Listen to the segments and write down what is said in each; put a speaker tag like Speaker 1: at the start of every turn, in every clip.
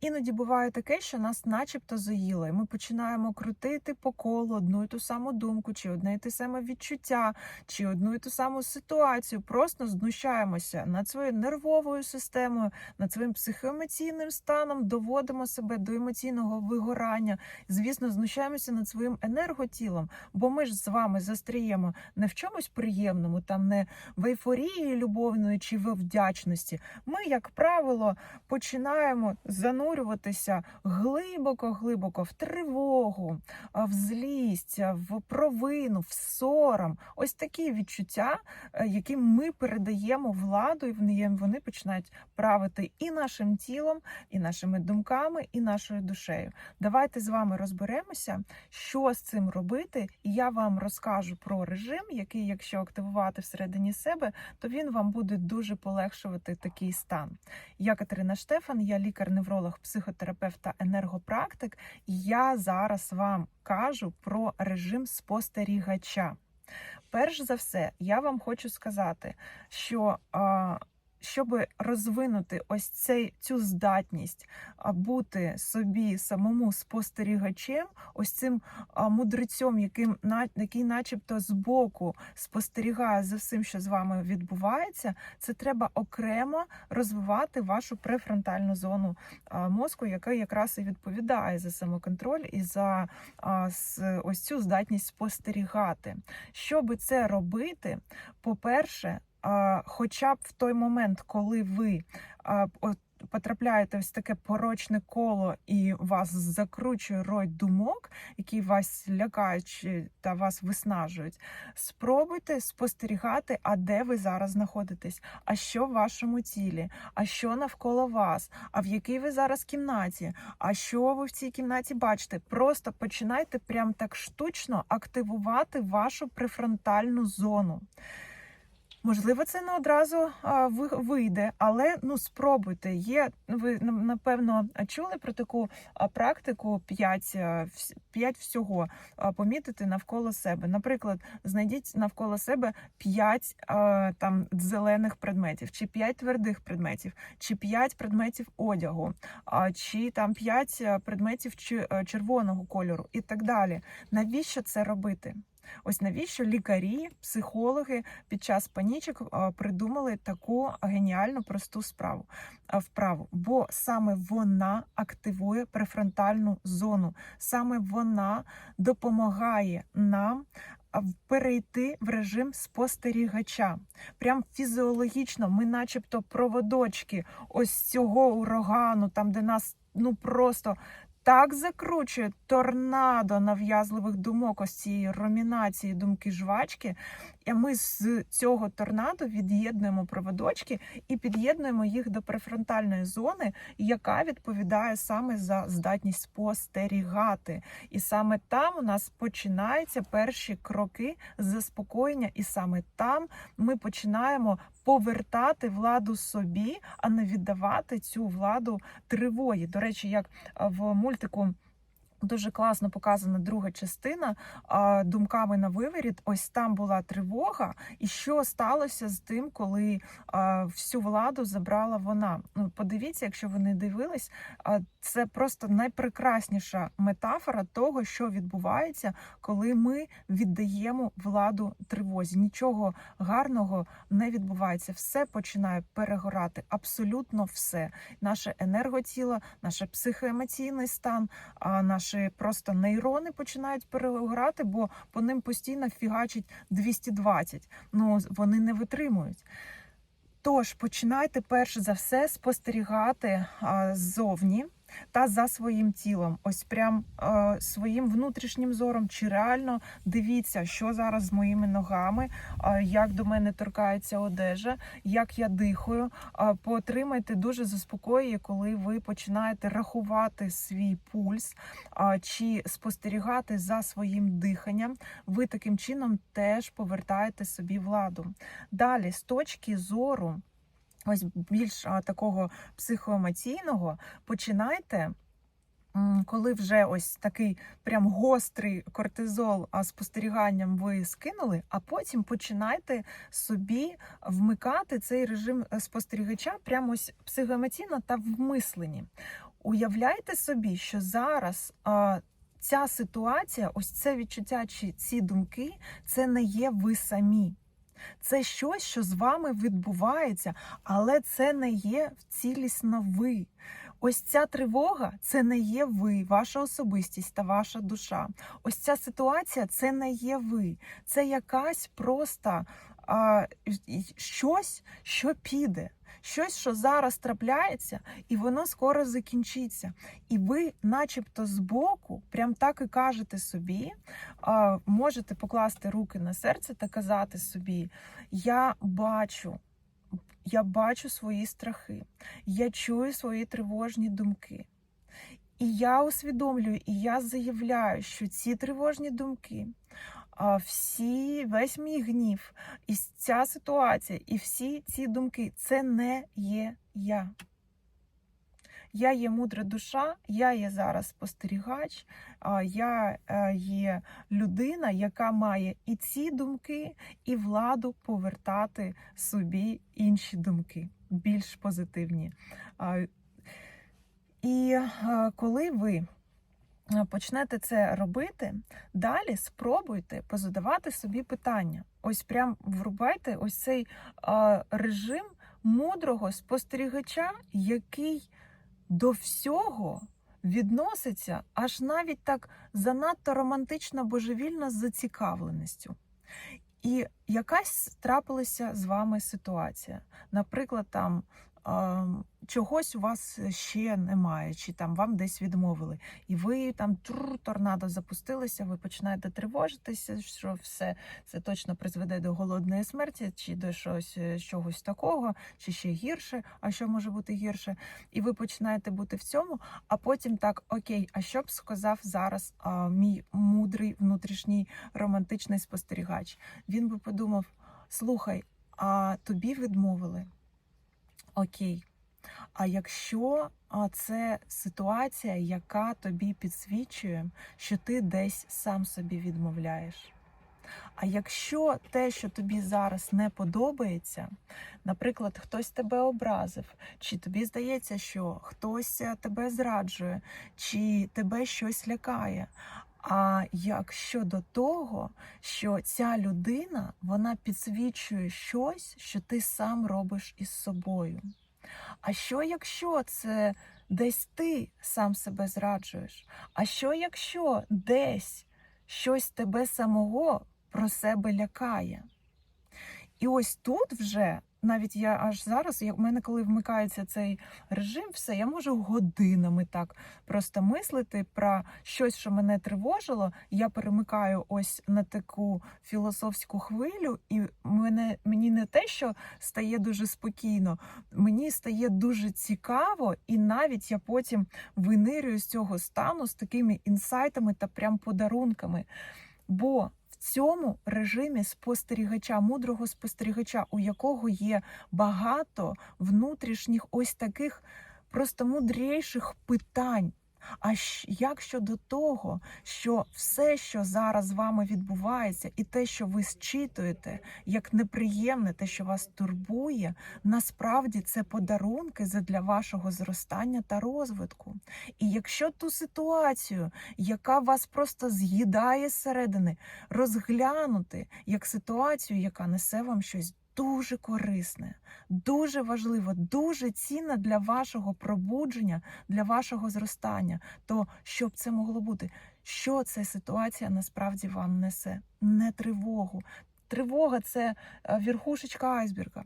Speaker 1: Іноді буває таке, що нас начебто заїло, і ми починаємо крутити по колу одну і ту саму думку, чи одне і те саме відчуття, чи одну і ту саму ситуацію. Просто знущаємося над своєю нервовою системою, над своїм психоемоційним станом, доводимо себе до емоційного вигорання. Звісно, знущаємося над своїм енерготілом, бо ми ж з вами застріємо не в чомусь приємному, там не в ейфорії любовної чи в вдячності. Ми, як правило, починаємо занурюватися глибоко-глибоко в тривогу, в злість, в провину, в сором. Ось такі відчуття, е, які ми передаємо владу, і вони- вони починають правити і нашим тілом, і нашими думками, і нашою душею. Давайте з вами розберемося, що з цим робити, і я вам розкажу про режим, який, якщо активувати всередині себе, то він вам буде дуже полегшувати такий стан. Я Катерина Штефан, я лікар-невролог, психотерапевт та енергопрактик. І я зараз вам кажу про режим спостерігача. Перш за все, я вам хочу сказати, що а, щоб розвинути ось цей цю здатність бути собі самому спостерігачем, ось цим мудрецем, яким який, начебто, збоку спостерігає за всім, що з вами відбувається, це треба окремо розвивати вашу префронтальну зону мозку, яка якраз і відповідає за самоконтроль і за ось цю здатність спостерігати. Щоб це робити, по-перше, хоча б в той момент, коли ви потрапляєте в таке порочне коло і вас закручує рой думок, які вас лякають та вас виснажують, спробуйте спостерігати, а де ви зараз знаходитесь, а що в вашому тілі, а що навколо вас, а в якій ви зараз кімнаті, а що ви в цій кімнаті бачите. Просто починайте прям так штучно активувати вашу префронтальну зону. Можливо, це не одразу вийде, але ну спробуйте. Є ви напевно чули про таку практику 5, 5 всього помітити навколо себе. Наприклад, знайдіть навколо себе 5 там зелених предметів, чи 5 твердих предметів, чи 5 предметів одягу, а, чи там 5 предметів чи- червоного кольору і так далі. Навіщо це робити? Ось навіщо лікарі, психологи під час панічок придумали таку геніальну просту справу вправу, бо саме вона активує префронтальну зону, саме вона допомагає нам. Перейти в режим спостерігача. Прям фізіологічно, ми, начебто, проводочки ось цього урагану, там, де нас ну просто так закручує торнадо нав'язливих думок, ось цієї ромінації думки жвачки. І ми з цього торнадо від'єднуємо проводочки і під'єднуємо їх до префронтальної зони, яка відповідає саме за здатність спостерігати. І саме там у нас починаються перші кроки заспокоєння, і саме там ми починаємо повертати владу собі, а не віддавати цю владу тривогі. До речі, як в мультику. Дуже класно показана друга частина думками на виворіт. Ось там була тривога, і що сталося з тим, коли всю владу забрала вона. Ну, подивіться, якщо ви не дивились, це просто найпрекрасніша метафора того, що відбувається, коли ми віддаємо владу тривозі. Нічого гарного не відбувається. Все починає перегорати. Абсолютно все. Наше енерготіло, наш психоемоційний стан, а наші просто нейрони починають переграти, бо по ним постійно фігачить 220. Ну вони не витримують. Тож починайте перш за все спостерігати ззовні та за своїм тілом, ось прям е, своїм внутрішнім зором, чи реально дивіться, що зараз з моїми ногами, е, як до мене торкається одежа, як я дихаю. Е, Поотримайте дуже заспокоює, коли ви починаєте рахувати свій пульс а, чи спостерігати за своїм диханням. Ви таким чином теж повертаєте собі владу. Далі, з точки зору. Ось більш такого психоемоційного, починайте Коли вже ось такий прям гострий кортизол спостеріганням ви скинули, а потім починайте собі вмикати цей режим е, спостерігача прямо ось психоемоційно та в мисленні. Уявляйте собі, що зараз а, ця ситуація, ось це відчуття чи ці думки, це не є ви самі. Це щось, що з вами відбувається, але це не є цілісно ви. Ось ця тривога це не є ви, ваша особистість та ваша душа. Ось ця ситуація це не є ви. Це якась просто а, щось, що піде. Щось, що зараз трапляється, і воно скоро закінчиться. І ви, начебто, збоку, прям так і кажете собі, можете покласти руки на серце та казати собі: Я бачу, я бачу свої страхи, я чую свої тривожні думки. І я усвідомлюю, і я заявляю, що ці тривожні думки, всі, весь мій гнів, і ця ситуація, і всі ці думки це не є я. Я є мудра душа, я є зараз спостерігач, я е, є людина, яка має і ці думки, і владу повертати собі інші думки, більш позитивні. І е, коли ви почнете це робити, далі спробуйте позадавати собі питання. Ось прям врубайте ось цей е, режим мудрого спостерігача, який до всього відноситься аж навіть так занадто романтично божевільно з зацікавленістю. І якась трапилася з вами ситуація. Наприклад, там чогось у вас ще немає, чи там вам десь відмовили, і ви там торнадо запустилися, ви починаєте тривожитися, що все це точно призведе до голодної смерті, чи до щось е, чогось такого, чи ще гірше, а що може бути гірше. І ви починаєте бути в цьому, а потім так, окей, а що б сказав зараз а, мій мудрий внутрішній романтичний спостерігач? Він би подумав: слухай, а тобі відмовили. Окей. А якщо це ситуація, яка тобі підсвічує, що ти десь сам собі відмовляєш. А якщо те, що тобі зараз не подобається, наприклад, хтось тебе образив, чи тобі здається, що хтось е, тебе зраджує, чи тебе щось лякає. А як щодо того, що ця людина вона підсвічує щось, що ти сам робиш із собою. А що якщо це десь ти сам себе зраджуєш? А що якщо десь щось тебе самого про себе лякає? І ось тут вже, навіть я аж зараз, як в мене коли вмикається цей режим, все, я можу годинами так просто мислити про щось, що мене тривожило. Я перемикаю ось на таку філософську хвилю, і мене мені не те, що стає дуже спокійно, мені стає дуже цікаво, і навіть я потім винирюю з цього стану з такими інсайтами та прям подарунками. Бо цьому режимі спостерігача, мудрого спостерігача, у якого є багато внутрішніх ось таких просто мудріших питань. А як щодо того, що все, що зараз з вами відбувається, і те, що ви зчитуєте як неприємне, те, що вас турбує, насправді це подарунки задля вашого зростання та розвитку. І якщо ту ситуацію, яка вас просто з'їдає зсередини, розглянути як ситуацію, яка несе вам щось дуже корисне, дуже важливо, дуже цінне для вашого пробудження, для вашого зростання, то що б це могло бути? Що ця ситуація насправді вам несе? Не тривогу. Тривога це е, верхушечка айсберга,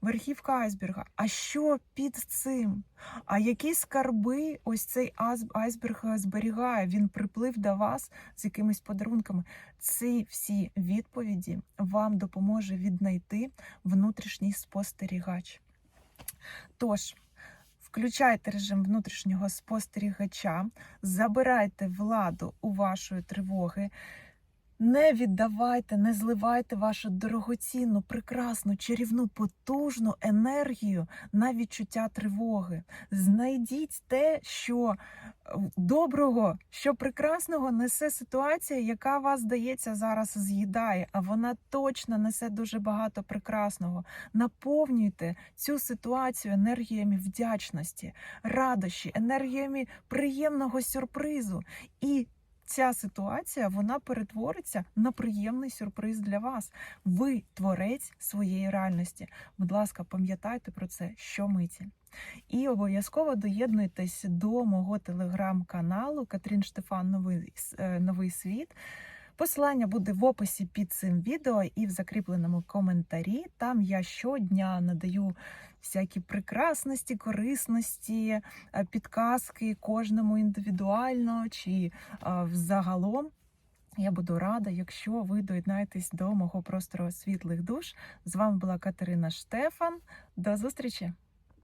Speaker 1: верхівка айсберга. А що під цим? А які скарби ось цей айсберг е, зберігає? Він приплив до вас з якимись подарунками. Ці всі відповіді вам допоможе віднайти внутрішній спостерігач. Тож, включайте режим внутрішнього спостерігача, забирайте владу у вашої тривоги. Не віддавайте, не зливайте вашу дорогоцінну, прекрасну, чарівну, потужну енергію на відчуття тривоги. Знайдіть те, що е, доброго, що прекрасного несе ситуація, яка вас здається зараз з'їдає, а вона точно несе дуже багато прекрасного. Наповнюйте цю ситуацію енергіями вдячності, радощі, енергіями приємного сюрпризу. І ця ситуація вона перетвориться на приємний сюрприз для вас. Ви творець своєї реальності. Будь ласка, пам'ятайте про це щомиті. І обов'язково доєднуйтесь до мого телеграм-каналу Катрін Штефан Новий, е, Новий Світ. Посилання буде в описі під цим відео і в закріпленому коментарі. Там я щодня надаю всякі прекрасності, корисності, е, підказки кожному індивідуально чи е, взагалом. Я буду рада, якщо ви доєднаєтесь до мого простору світлих душ. З вами була Катерина Штефан. До зустрічі!